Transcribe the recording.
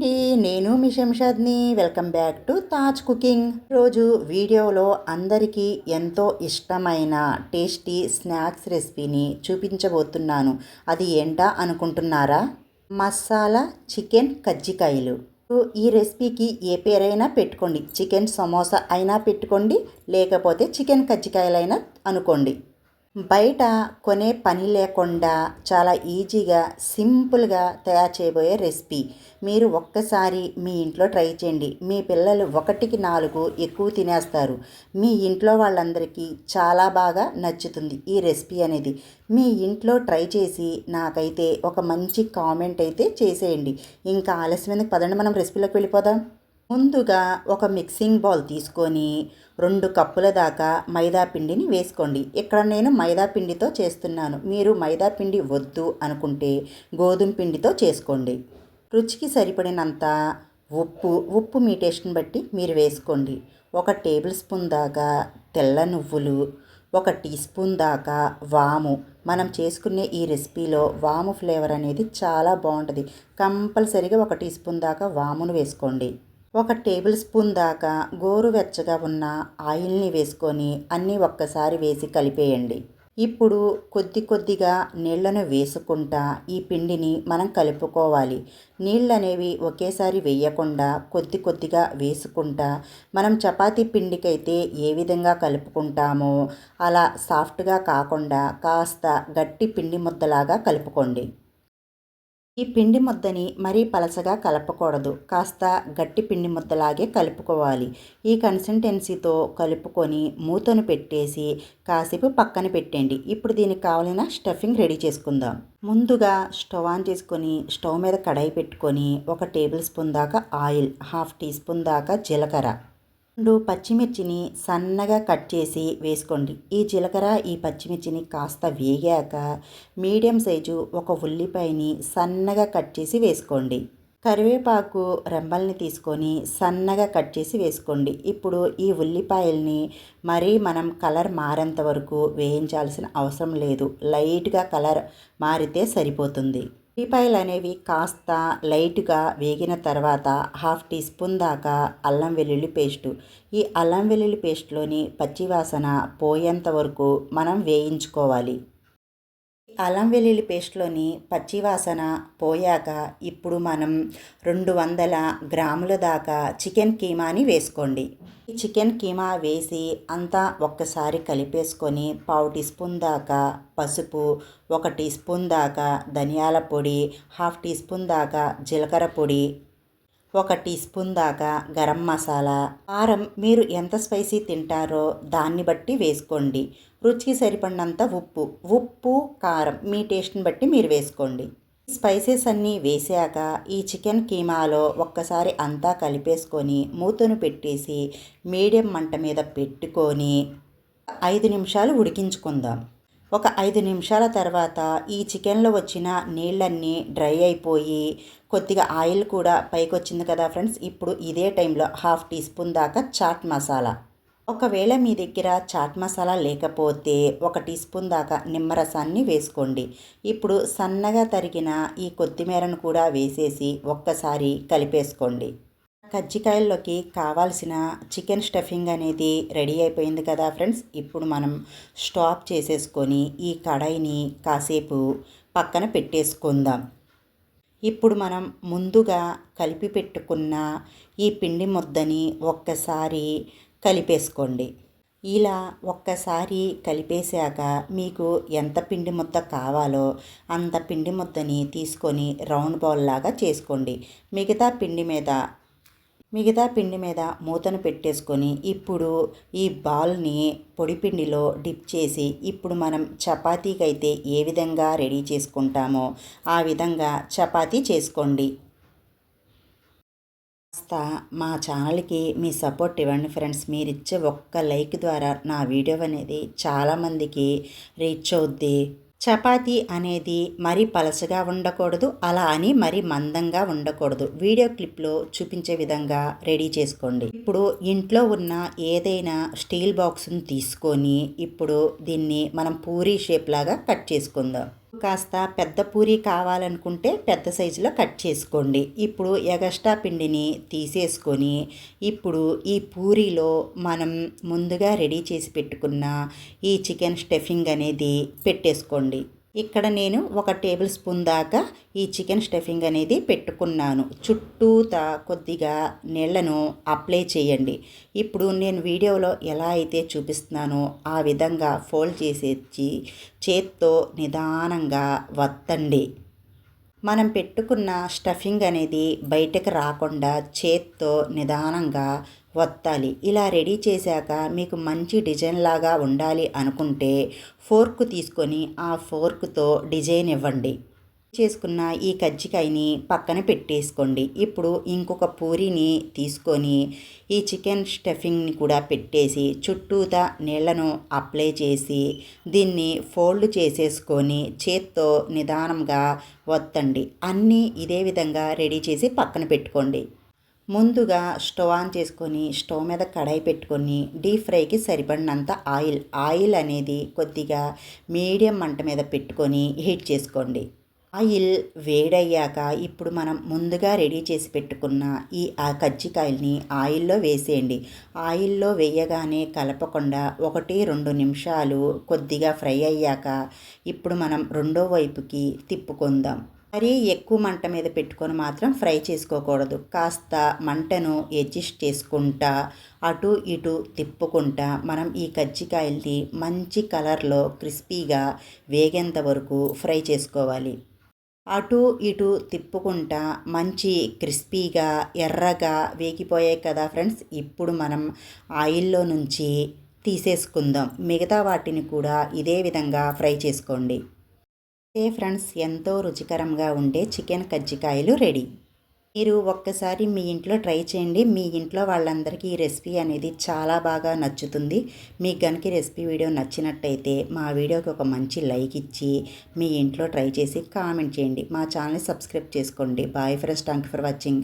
అండి నేను మీ శంషాద్ని. Welcome back to Taj cooking. రోజు వీడియోలో అందరికీ ఎంతో ఇష్టమైన టేస్టీ స్నాక్స్ రెసిపీని చూపించబోతున్నాను. అది ఏంటా అనుకుంటున్నారా? మసాలా చికెన్ కజ్జికాయలు. ఈ రెసిపీకి ఏ పేరైనా పెట్టుకోండి. చికెన్ సమోసా అయినా పెట్టుకోండి లేకపోతే చికెన్ కజ్జికాయలైనా అనుకోండి. బయట కొనే పని లేకుండా చాలా ఈజీగా సింపుల్గా తయారు చేయబోయే రెసిపీ. మీరు ఒక్కసారి మీ ఇంట్లో ట్రై చేయండి. మీ పిల్లలు ఒకటికి నాలుగు ఎక్కువ తినేస్తారు. మీ ఇంట్లో వాళ్ళందరికీ చాలా బాగా నచ్చుతుంది ఈ రెసిపీ అనేది. మీ ఇంట్లో ట్రై చేసి నాకైతే ఒక మంచి కామెంట్ అయితే చేసేయండి. ఇంకా ఆలస్యమైన పదండి మనం రెసిపీలోకి వెళ్ళిపోదాం. ముందుగా ఒక మిక్సింగ్ బౌల్ తీసుకొని రెండు కప్పుల దాకా మైదా పిండిని వేసుకోండి. ఇక్కడ నేను మైదా పిండితో చేస్తున్నాను. మీరు మైదా పిండి వద్దు అనుకుంటే గోధుమ పిండితో చేసుకోండి. రుచికి సరిపడినంత ఉప్పు ఉప్పు మీ టేస్ట్ని బట్టి మీరు వేసుకోండి. ఒక టేబుల్ స్పూన్ దాకా తెల్ల నువ్వులు ఒక టీ స్పూన్ దాకా వాము. మనం చేసుకునే ఈ రెసిపీలో వాము ఫ్లేవర్ అనేది చాలా బాగుంటుంది. కంపల్సరీగా ఒక టీ స్పూన్ దాకా వామును వేసుకోండి. ఒక టేబుల్ స్పూన్ దాకా గోరువెచ్చగా ఉన్న ఆయిల్ని వేసుకొని అన్నీ ఒక్కసారి వేసి కలిపేయండి. ఇప్పుడు కొద్ది కొద్దిగా నీళ్ళను వేసుకుంటా ఈ పిండిని మనం కలుపుకోవాలి. నీళ్ళు అనేవి ఒకేసారి వేయకుండా కొద్ది కొద్దిగా వేసుకుంటా మనం చపాతీ పిండికైతే ఏ విధంగా కలుపుకుంటామో అలా సాఫ్ట్గా కాకుండా కాస్త గట్టి పిండి ముద్దలాగా కలుపుకోండి. ఈ పిండి ముద్దని మరీ పలసగా కలపకూడదు. కాస్త గట్టి పిండి ముద్దలాగే కలుపుకోవాలి. ఈ కన్సిస్టెన్సీతో కలుపుకొని మూతను పెట్టేసి కాసేపు పక్కన పెట్టండి. ఇప్పుడు దీనికి కావాలైన స్టఫింగ్ రెడీ చేసుకుందాం. ముందుగా స్టవ్ ఆన్ చేసుకొని స్టవ్ మీద కడాయి పెట్టుకొని ఒక టేబుల్ స్పూన్ దాకా ఆయిల్ హాఫ్ టీ స్పూన్ దాకా జీలకర్ర. రెండు పచ్చిమిర్చిని సన్నగా కట్ చేసి వేసుకోండి. ఈ జీలకర్ర ఈ పచ్చిమిర్చిని కాస్త వేగాక మీడియం సైజు ఒక ఉల్లిపాయని సన్నగా కట్ చేసి వేసుకోండి. కరివేపాకు రెంబల్ని తీసుకొని సన్నగా కట్ చేసి వేసుకోండి. ఇప్పుడు ఈ ఉల్లిపాయల్ని మరీ మనం కలర్ మారేంత వరకు వేయించాల్సిన అవసరం లేదు. లైట్గా కలర్ మారితే సరిపోతుంది. ఉల్లిపాయలు అనేవి కాస్త లైట్గా వేగిన తర్వాత హాఫ్ టీ స్పూన్ దాకా అల్లం వెల్లుల్లి పేస్టు. ఈ అల్లం వెల్లుల్లి పేస్ట్లోని పచ్చివాసన పోయేంత వరకు మనం వేయించుకోవాలి. అల్లం వెల్లుల్లి పేస్ట్లోని పచ్చివాసన పోయాక ఇప్పుడు మనం రెండు వందల గ్రాముల దాకా చికెన్ కీమాని వేసుకోండి. చికెన్ కీమా వేసి అంతా ఒక్కసారి కలిపేసుకొని పావు టీ స్పూన్ దాకా పసుపు ఒక టీ స్పూన్ దాకా ధనియాల పొడి హాఫ్ టీ స్పూన్ దాకా జీలకర్ర పొడి ఒక టీ స్పూన్ దాకా గరం మసాలా. కారం మీరు ఎంత స్పైసీ తింటారో దాన్ని బట్టి వేసుకోండి. రుచికి సరిపడినంత ఉప్పు ఉప్పు కారం మీ టేస్ట్ని బట్టి మీరు వేసుకోండి. స్పైసెస్ అన్నీ వేసాక ఈ చికెన్ కీమాలో ఒక్కసారి అంతా కలిపేసుకొని మూతను పెట్టేసి మీడియం మంట మీద పెట్టుకొని ఐదు నిమిషాలు ఉడికించుకుందాం. ఒక ఐదు నిమిషాల తర్వాత ఈ చికెన్లో వచ్చిన నీళ్ళన్నీ డ్రై అయిపోయి కొద్దిగా ఆయిల్ కూడా పైకి వచ్చింది కదా ఫ్రెండ్స్ ఇప్పుడు ఇదే టైంలో హాఫ్ టీ స్పూన్ దాకా చాట్ మసాలా. ఒకవేళ మీ దగ్గర చాట్ మసాలా లేకపోతే ఒక టీ స్పూన్ దాకా నిమ్మరసాన్ని వేసుకోండి. ఇప్పుడు సన్నగా తరిగిన ఈ కొత్తిమీరను కూడా వేసేసి ఒక్కసారి కలిపేసుకోండి. కజ్జికాయల్లోకి కావాల్సిన చికెన్ స్టఫింగ్ అనేది రెడీ అయిపోయింది కదా ఫ్రెండ్స్. ఇప్పుడు మనం స్టాప్ చేసేసుకొని ఈ కడాయిని కాసేపు పక్కన పెట్టేసుకుందాం. ఇప్పుడు మనం ముందుగా కలిపి పెట్టుకున్న ఈ పిండి ముద్దని ఒక్కసారి కలిపేసుకోండి. ఇలా ఒక్కసారి కలిపేశాక మీకు ఎంత పిండి ముద్ద కావాలో అంత పిండి ముద్దని తీసుకొని రౌండ్ బౌల్ లాగా చేసుకోండి. మిగతా పిండి మీద మిగతా పిండి మీద మూతను పెట్టేసుకొని ఇప్పుడు ఈ బాల్ని పొడిపిండిలో డిప్ చేసి ఇప్పుడు మనం చపాతీకి అయితే ఏ విధంగా రెడీ చేసుకుంటామో ఆ విధంగా చపాతీ చేసుకోండి. కాస్త మా ఛానల్కి మీ సపోర్ట్ ఇవ్వండి ఫ్రెండ్స్. మీరు ఇచ్చే ఒక్క లైక్ ద్వారా నా వీడియో అనేది చాలామందికి రీచ్ అవుద్ది. చపాతీ అనేది మరీ పలసగా ఉండకూడదు అలా అని మరీ మందంగా ఉండకూడదు. వీడియో క్లిప్లో చూపించే విధంగా రెడీ చేసుకోండి. ఇప్పుడు ఇంట్లో ఉన్న ఏదైనా స్టీల్ బాక్స్ని తీసుకొని ఇప్పుడు దీన్ని మనం పూరీ షేప్ లాగా కట్ చేసుకుందాం. కాస్త పెద్ద పూరి కావాలనుకుంటే పెద్ద సైజులో కట్ చేసుకోండి. ఇప్పుడు ఎగస్ట్రా పిండిని తీసేసుకొని ఇప్పుడు ఈ పూరీలో మనం ముందుగా రెడీ చేసి పెట్టుకున్న ఈ చికెన్ స్టఫింగ్ అనేది పెట్టేసుకోండి. ఇక్కడ నేను ఒక టేబుల్ స్పూన్ దాకా ఈ చికెన్ స్టఫింగ్ అనేది పెట్టుకున్నాను. చుట్టూతా కొద్దిగా నీళ్ళను అప్లై చేయండి. ఇప్పుడు నేను వీడియోలో ఎలా అయితే చూపిస్తున్నానో ఆ విధంగా ఫోల్డ్ చేసేసి చేత్తో నిదానంగా వత్తండి. మనం పెట్టుకున్న స్టఫింగ్ అనేది బయటకు రాకుండా చేత్తో నిదానంగా వత్తాలి. ఇలా రెడీ చేశాక మీకు మంచి డిజైన్ లాగా ఉండాలి అనుకుంటే ఫోర్క్ తీసుకొని ఆ ఫోర్క్తో డిజైన్ ఇవ్వండి. చేసుకున్న ఈ కజ్జికాయని పక్కన పెట్టేసుకోండి. ఇప్పుడు ఇంకొక పూరిని తీసుకొని ఈ చికెన్ స్టఫింగ్ని కూడా పెట్టేసి చుట్టూతా నీళ్ళను అప్లై చేసి దీన్ని ఫోల్డ్ చేసేసుకొని చేత్తో నిదానంగా వత్తండి. అన్నీ ఇదే విధంగా రెడీ చేసి పక్కన పెట్టుకోండి. ముందుగా స్టవ్ ఆన్ చేసుకొని స్టవ్ మీద కడాయి పెట్టుకొని డీప్ ఫ్రైకి సరిపడినంత ఆయిల్. ఆయిల్ అనేది కొద్దిగా మీడియం మంట మీద పెట్టుకొని హీట్ చేసుకోండి. ఆయిల్ వేడయ్యాక ఇప్పుడు మనం ముందుగా రెడీ చేసి పెట్టుకున్న ఈ ఆ కజ్జికాయల్ని ఆయిల్లో వేసేయండి. ఆయిల్లో వేయగానే కలపకుండా ఒకటి రెండు నిమిషాలు కొద్దిగా ఫ్రై అయ్యాక ఇప్పుడు మనం రెండో వైపుకి తిప్పుకుందాం. మరీ ఎక్కువ మంట మీద పెట్టుకొని మాత్రం ఫ్రై చేసుకోకూడదు. కాస్త మంటను అడ్జస్ట్ చేసుకుంటా అటు ఇటు తిప్పుకుంటా. మనం ఈ కజ్జికాయల్ని మంచి కలర్లో క్రిస్పీగా వేగేంత వరకు ఫ్రై చేసుకోవాలి. అటు ఇటు తిప్పుకుంటా మంచి క్రిస్పీగా ఎర్రగా వేగిపోయాయి కదా ఫ్రెండ్స్. ఇప్పుడు మనం ఆయిల్లో నుంచి తీసేసుకుందాం. మిగతా వాటిని కూడా ఇదే విధంగా ఫ్రై చేసుకోండి. ఏ ఫ్రెండ్స్ ఎంతో రుచికరంగా ఉండే చికెన్ కజ్జికాయలు రెడీ. మీరు ఒక్కసారి మీ ఇంట్లో ట్రై చేయండి. మీ ఇంట్లో వాళ్ళందరికీ ఈ రెసిపీ అనేది చాలా బాగా నచ్చుతుంది. మీకు కనుక రెసిపీ వీడియో నచ్చినట్టయితే మా వీడియోకి ఒక మంచి లైక్ ఇచ్చి మీ ఇంట్లో ట్రై చేసి కామెంట్ చేయండి. మా ఛానల్ని సబ్స్క్రైబ్ చేసుకోండి. Bye friends. Thank for watching.